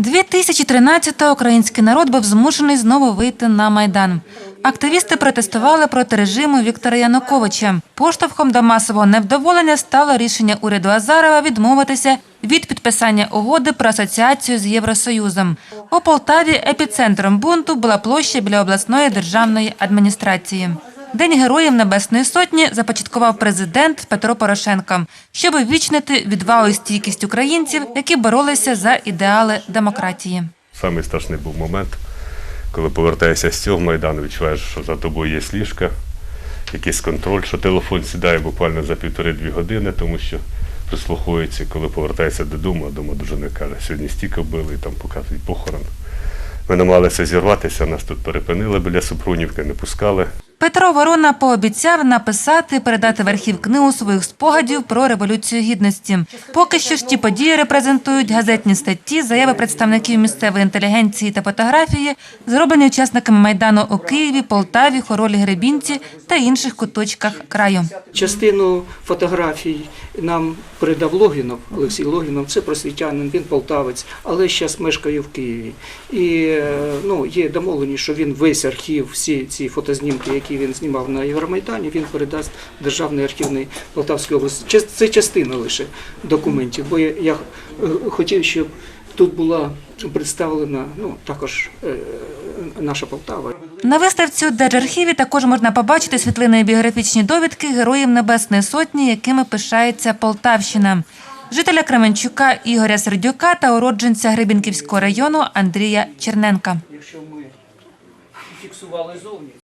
2013-го український народ був змушений знову вийти на майдан. Активісти протестували проти режиму Віктора Януковича. Поштовхом до масового невдоволення стало рішення уряду Азарова відмовитися від підписання угоди про асоціацію з Євросоюзом. У Полтаві епіцентром бунту була площа біля обласної державної адміністрації. День Героїв Небесної Сотні започаткував президент Петро Порошенко, щоб ввічнити відвагу і стійкість українців, які боролися за ідеали демократії. Самий страшний був момент, коли повертаєшся з цього майдану, відчуваєш, що за тобою є ліжка, якийсь контроль, що телефон сідає буквально за півтори-дві години, тому що прислуховується, коли повертаєшся додому, дома дружина каже, сьогодні стільки били, там показують похорон. Ми намагалися зірватися, нас тут перепинили біля Супрунівки, не пускали. Петро Ворона пообіцяв написати передати в архів книгу своїх спогадів про революцію гідності. Поки що ж ті події репрезентують газетні статті, заяви представників місцевої інтелігенції та фотографії, зроблені учасниками майдану у Києві, Полтаві, Хоролі, Гребінці та інших куточках краю. Частину фотографій нам передав Логінов, Олексій Логінов, це просвітянин, він полтавець, але зараз мешкає в Києві. І е, ну, є домовленість, що він весь архів, всі ці фотознімки, які він знімав на Євромайдані, він передасть Державний архівний Полтавської області. Це- частина лише документів, бо я, е, хотів, щоб тут була представлена ну, також е, наша Полтава. На виставці у Держархіві також можна побачити світлини і біографічні довідки героїв Небесної Сотні, якими пишається Полтавщина. Жителя Кременчука Ігоря Сердюка та уродженця Гребінківського району Андрія Черненка. Якщо ми фіксували зовні.